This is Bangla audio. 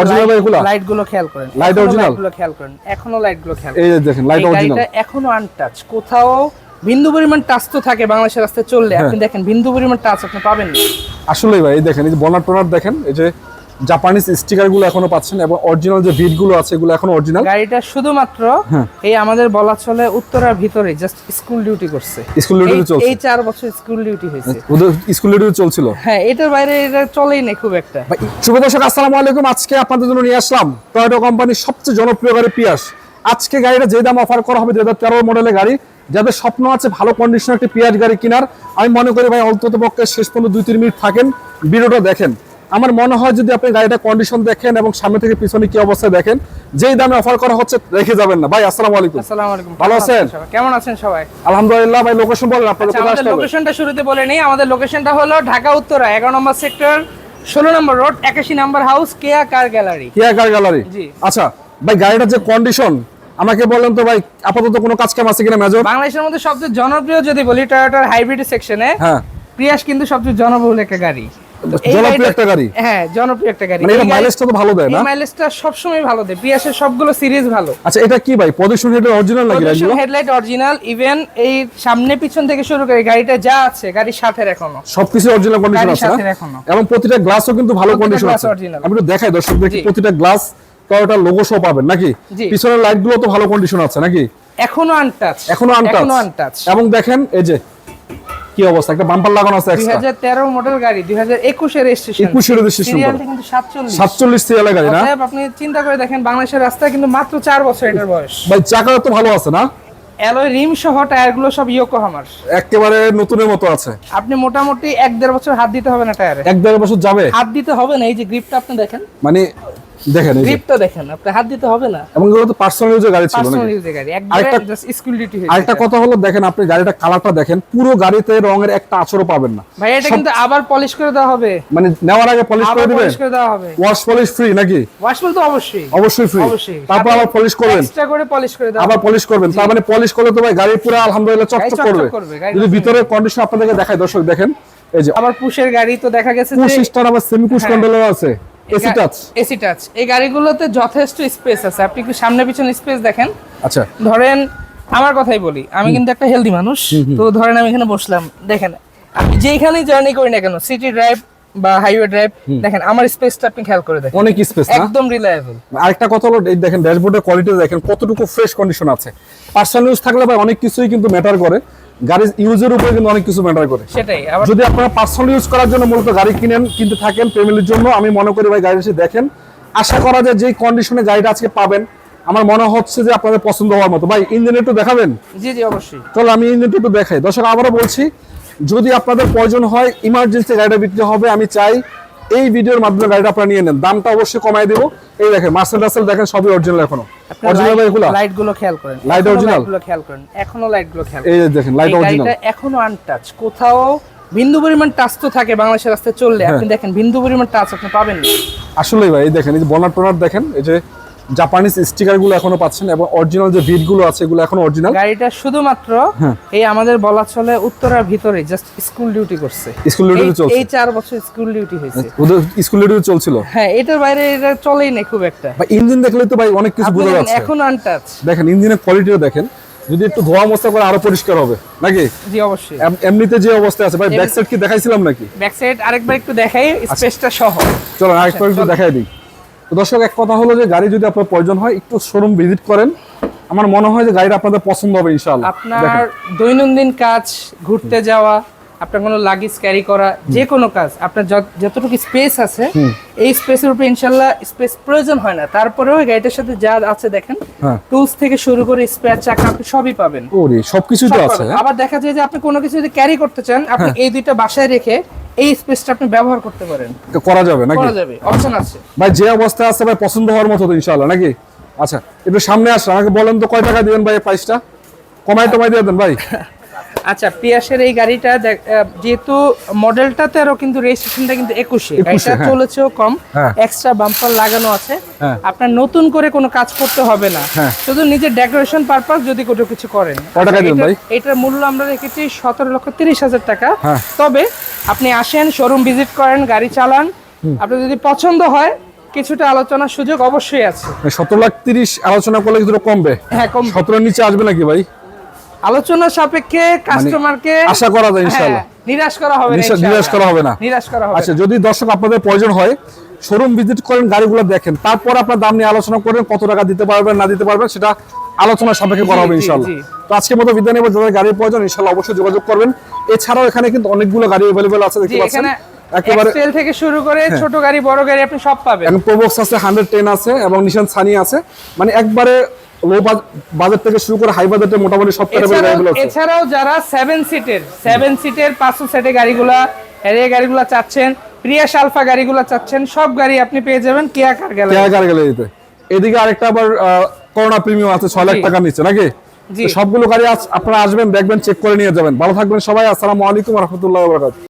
Original ভাই এগুলো? লাইটগুলো খেয়াল করেন। লাইট অরিজিনালগুলো খেয়াল করেন। এখনও লাইটগুলো খেয়াল এই দেখেন লাইট অরিজিনাল এটা এখনও আনটাচ কোথাও বিন্দু পরিমাণ টাচ তো থাকে বাংলাদেশের রাস্তায় চললে। হ্যাঁ। আপনি দেখেন বিন্দু পরিমাণ টাচ আপনি পাবেন না। আসলে ভাই এই দেখেন এই যে বনার টোনার দেখেন এই যে জাপানিজ স্টিকারগুলো এখনও পাচ্ছেন এবং অরিজিনাল যে বিটগুলো আছে এগুলো এখনও অরিজিনাল গাড়িটা শুধুমাত্র হ্যাঁ। এই আমাদের বলা চলে উত্তরার ভিতরে জাস্ট স্কুল ডিউটি করছে। স্কুল ডিউটি চলছে। এই চার বছর স্কুল ডিউটি হয়েছে। ওদের স্কুল ডিউটি চলছিল। হ্যাঁ এটার বাইরে এটা চলেই না খুব একটা। ভাই, শুভ দর্শক আসসালামু আলাইকুম। আজকে আপনাদের জন্য নিয়ে আসলাম টয়োটা কোম্পানির সবচেয়ে জনপ্রিয় গাড়ি পিয়াস আজকে গাড়িটা যে দাম অফার করা হবে দুই হাজার তেরো মডেলের গাড়ি যাদের স্বপ্ন আছে ভালো কন্ডিশনের একটি পিয়াস গাড়ি কেনার আমি মনে করি ভাই অন্তত পক্ষে শেষ পর্যন্ত দুই তিন মিনিট থাকেন ভিডিওটা দেখেন। আমার মনে হয় যদি আপনি গাড়িটা কন্ডিশন দেখেন এবং সামনে থেকে পিছনে কি অবস্থায় দেখেন যেই দামে অফার করা হচ্ছে রেখে যাবেন না। ভাই আসসালামু আলাইকুম। আসসালামু আলাইকুম। ভালো আছেন? কেমন আছেন সবাই? আলহামদুলিল্লাহ ভাই লোকেশন বলেন আপনাদের আচ্ছা, কোথায় আসতে লোকেশনটা শুরুতে বলে নেই। আমাদের লোকেশনটা হলো ঢাকা উত্তরা এগারো নম্বর সেক্টর ষোলো নম্বর রোড একাশি নম্বর house Keya car gallery Keya car gallery জি। আচ্ছা ভাই গাড়িটার যে কন্ডিশন আমাকে বলেন তো ভাই আপাতত কোনো কাজ কাম আছে কিনা মেজর বাংলাদেশের মধ্যে সবচেয়ে জনপ্রিয় যদি বলি টয়োটার হাইব্রিড সেকশনে হ্যাঁ। প্রিয়াস কিন্তু সবচেয়ে জনবহুল একটা গাড়ি। জনপ্রিয় একটা গাড়ি। হ্যাঁ জনপ্রিয় একটা গাড়ি। মানে এটা মাইলেজটা তো ভালো দেয় না? মাইলেজটা সবসময় ভালো দেয়। সবগুলো সিরিজ ভালো। আচ্ছা এটা কি ভাই? পজিশন হেডের অরিজিনাল নাকি গাড়িগুলো হেডলাইট অরিজিনাল ইভেন এই সামনে পিছন থেকে শুরু করে গাড়িটা যা আছে গাড়ির সাথে এখনও। সবকিছু অরিজিনাল কন্ডিশন আছে? এখনও। এবং প্রতিটা গ্লাসও কিন্তু ভালো কন্ডিশন আছে। আমি একটু দেখাই দর্শকদের। প্রতিটা গ্লাস টয়োটার লোগো সহ পাবেন নাকি। পিছনের লাইটগুলো তো ভালো কন্ডিশন আছে নাকি? এখনও আনটাচ এখনও আনটাচ এবং দেখেন এই যে কি অবস্থা? একটা বাম্পার লাগানো আছে দুই এক্সট্রা হাজার তেরো মডেল গাড়ি দুই হাজার একুশের রেজিস্ট্রেশন 21 এর সিরিয়ালটা কিন্তু সাতচল্লিশ। 47 সিরিয়ালের গাড়ি না? আপনি চিন্তা করে দেখেন বাংলাদেশের রাস্তায় কিন্তু মাত্র চার বছর এটার বয়স। ভাই চাকা তো ভালো আছে না? অ্যালয় রিম সহ টায়ারগুলো সব ইয়োকোহামার। একেবারে নতুনের মতো আছে। আপনি মোটামুটি এক দেড় বছর হাত দিতে হবে না টায়ারে। এক দেড় বছর যাবে? হাত দিতে হবে না এই যে গ্রিপটা আপনি দেখেন। মানে দেখেন এই গ্রিপটা দেখেন আপনি হাত দিতে হবে না। এবং এগুলো তো পার্সোনাল ইউজের গাড়ি ছিল পার্সোনাল ইউজের গাড়ি জাস্ট স্কুল ডিউটি আরেকটা কথা হলো দেখেন আপনি গাড়িটা কালারটা দেখেন পুরো গাড়িতে রঙের একটা আঁচড়ও পাবেন না। ভাই এটা কিন্তু আবার পলিশ করে দেওয়া হবে। মানে নেওয়ার আগে পলিশ করে দিবেন? পলিশ করে দেওয়া হবে। ওয়াশ পলিশ ফ্রি নাকি? ওয়াশফুল তো অবশ্যই। অবশ্যই ফ্রি অবশ্যই। তারপর আবার পলিশ করবেন। এক্সট্রা করে পলিশ করে দেওয়া আবার পলিশ করবেন। তার মানে পলিশ করলে তো ভাই গাড়ি পুরো আলহামদুলিল্লাহ চকচক করবে। যদি ভিতরের কন্ডিশন আপনাদেরকে দেখায় দর্শক দেখেন। এই যে আবার পুশের গাড়ি তো দেখা গেছে পুশ যে স্টার আবার সেমি পুশ। কন্ট্রোলার আছে এসি টাচ এসি টাচ এই গাড়িগুলোতে যথেষ্ট স্পেস আছে। আপনি একটু সামনে পিছনে স্পেস দেখেন। আচ্ছা। ধরেন আমার কথাই বলি আমি কিন্তু একটা হেলদি মানুষ তো ধরেন আমি এখানে বসলাম। দেখেন যেখানেই জার্নি করি না কেন সিটি ড্রাইভ বা হাইওয়ে ড্রাইভ দেখেন আমার স্পেসটা আপনি খেয়াল করে দেখেন। অনেক স্পেস একদম রিলায়েবল আরেকটা কথা হলো দেখেন ড্যাশবোর্ডের কোয়ালিটি দেখেন কতটুকু ফ্রেশ কন্ডিশন আছে। পার্সোনাল ইউজ থাকলে ভাই অনেক কিছুই কিন্তু ম্যাটার করে। গাড়ির ইউজের উপরে কিন্তু অনেক কিছু ম্যাটার করে। সেটাই যদি আপনারা পার্সোনাল ইউজ করার জন্য মূলত গাড়ি কিনেন কিনতে থাকেন ফ্যামিলির জন্য আমি মনে করি ভাই গাড়ি এসে দেখেন। আশা করা যায় যেই কন্ডিশনে গাড়িটা আজকে পাবেন আমার মনে হচ্ছে যে আপনাদের পছন্দ হওয়ার মতো। ভাই ইঞ্জিন একটু দেখাবেন? জি জি অবশ্যই। চলো আমি ইঞ্জিনটা একটু দেখাই। দর্শক আবারও বলছি যদি আপনাদের প্রয়োজন হয় ইমার্জেন্সি গাড়িটা বিক্রি হবে আমি চাই এই ভিডিওর মাধ্যমে গাড়িটা আপনারা নিয়ে নেন। দামটা অবশ্যই কমাই দেবো। এই দেখেন মার্সেল দেখেন সবই অরিজিনাল এখনও। অরিজিনাল এগুলো? লাইটগুলো খেয়াল করেন। লাইট অরিজিনালগুলো খেয়াল করেন। এখনও লাইটগুলো খেয়াল এই দেখেন লাইট অরিজিনাল এটা এখনও আনটাচ কোথাও বিন্দু পরিমাণ টাচ তো থাকে বাংলাদেশের রাস্তায় চললে। হ্যাঁ। আপনি দেখেন বিন্দু পরিমাণ টাচ আপনি পাবেন না। আসলেই ভাই এই দেখেন এই যে বনার টোনার দেখেন এই যে জাপানিজ স্টিকারগুলো এখনও পাচ্ছেন এবং অরিজিনাল যে বিটগুলো আছে এগুলো এখনও অরিজিনাল গাড়িটা শুধুমাত্র হ্যাঁ। এই আমাদের বলা চলে উত্তরার ভিতরে জাস্ট স্কুল ডিউটি করছে। স্কুল ডিউটি চলছে। এই চার বছর স্কুল ডিউটি হয়েছে। ওদের স্কুল ডিউটি চলছিল? হ্যাঁ এটার বাইরে এটা চলেই না খুব একটা। ভাই ইঞ্জিন দেখলে তো ভাই অনেক কিছু বোঝা যাচ্ছে। এখন আনটাচ দেখেন ইঞ্জিনের কোয়ালিটিও দেখেন। যদি একটু ধোয়া মোছা করে আরও পরিষ্কার হবে নাকি? জি অবশ্যই। এমনিতে যে অবস্থা আছে ভাই ব্যাক সাইড কি দেখাইছিলাম নাকি? ব্যাক সাইড আরেকবার একটু দেখাই আচ্ছা। স্পেসটা সহ। চলো আরেকবার একটু দেখাই দিই। তো দর্শক এক কথা হলো যে গাড়ি যদি আপনার প্রয়োজন হয় একটু শোরুম ভিজিট করেন। আমার মনে হয় যে গাড়িটা আপনাদের পছন্দ হবে ইনশাআল্লাহ। আপনার দৈনন্দিন কাজ ঘুরতে যাওয়া আপনার কোনো লাগেজ ক্যারি করা যে কোনো কাজ আপনার যতটুকু স্পেস আছে এই স্পেসের উপরে ইনশাল্লাহ স্পেস প্রয়োজন হয় না। তারপরেও গাড়িটার সাথে যা আছে দেখেন হ্যাঁ। টুলস থেকে শুরু করে স্পেয়ার চাকা আপনি সবই পাবেন। ওরে সবকিছুই তো আছে হ্যাঁ? আবার দেখা যায় যে আপনি কোনো কিছু যদি ক্যারি করতে চান আপনি এই দুইটা বাসায় রেখে এই স্পেসটা আপনি ব্যবহার করতে পারেন। করা যাবে নাকি? করা যাবে অপশন আছে। ভাই যে অবস্থা আছে ভাই পছন্দ হওয়ার মতো তো ইনশাআল্লাহ নাকি? আচ্ছা একটু সামনে আসলে আমাকে বলেন তো কয় টাকা দিবেন ভাই প্রাইসটা কমাই টমাই দিয়ে দেন ভাই। আচ্ছা পিয়াসের এই গাড়িটা যেহেতু মডেলটা তেরো কিন্তু রেজিস্ট্রেশনটা কিন্তু একুশে। 21 গাড়িটা হ্যাঁ। চলেছেও কম হ্যাঁ। এক্সট্রা বাম্পার লাগানো আছে। হ্যাঁ। আপনার নতুন করে কোনো কাজ করতে হবে না। হ্যাঁ। শুধু নিজের ডেকোরেশন পারপাস যদি কোনো কিছু করেন। দিবেন এটার- মূল্য আমরা রেখেছি সতেরো লক্ষ তিরিশ হাজার টাকা। হ্যাঁ। তবে আপনি আসেন শোরুম ভিজিট করেন গাড়ি চালান। আপনার যদি পছন্দ হয় কিছুটা আলোচনার সুযোগ অবশ্যই আছে। সতেরো লাখ তিরিশ আলোচনা করলে কিছুটা কমবে? হ্যাঁ কম সতেরোর নিচে আসবে নাকি ভাই? আলোচনা সাপেক্ষে কাস্টমারকে মানে আশা করা যায় ইনশাআল্লাহ। হ্যাঁ, নিরাশ করা হবে না নিরাশ- করা হবে না। নিরাশ করা হবে আচ্ছা যদি দর্শক আপনাদের প্রয়োজন হয় শোরুম ভিজিট করেন গাড়িগুলো দেখেন তারপর আপনার দাম নিয়ে আলোচনা করেন কত টাকা দিতে পারবেন না দিতে পারবেন সেটা আলোচনা সাপেক্ষে করা হবে ইনশাআল্লাহ। তো আজকের মতো বিদ্যা নেব যাদের গাড়ির প্রয়োজন ইনশাআল্লাহ অবশ্যই যোগাযোগ করবেন। এছাড়াও এখানে কিন্তু অনেকগুলো গাড়ি অ্যাভেলেবেল আছে দেখতে পাচ্ছেন। একেবারে এক্সেল থেকে শুরু করে ছোট গাড়ি বড় গাড়ি আপনি সব পাবেন। এখন প্রোবক্স আছে হান্ড্রেড টেন আছে এবং নিশান সানি আছে। মানে একবারে লো বাজেট থেকে শুরু করে হাই মোটামুটি সব গাড়িগুলো এছাড়াও যারা সেভেন সিটের সেভেন সিটের পাঁচশো সেটে গাড়িগুলা এরিয়া গাড়িগুলা চাচ্ছেন প্রিয়াস আলফা গাড়িগুলা চাচ্ছেন সব গাড়ি আপনি পেয়ে যাবেন কেয়া কার গেলে কেয়া গাড়ি গ্যালারিতে এদিকে আরেকটা আবার করোনা প্রিমিয়াম আছে ছয় লাখ জি। টাকার নিচে নাকি? সবগুলো গাড়ি আপনারা আসবেন দেখবেন চেক করে নিয়ে যাবেন। ভালো থাকবেন সবাই আসসালামু আলাইকুম রহমতুল্লাহ বরকাত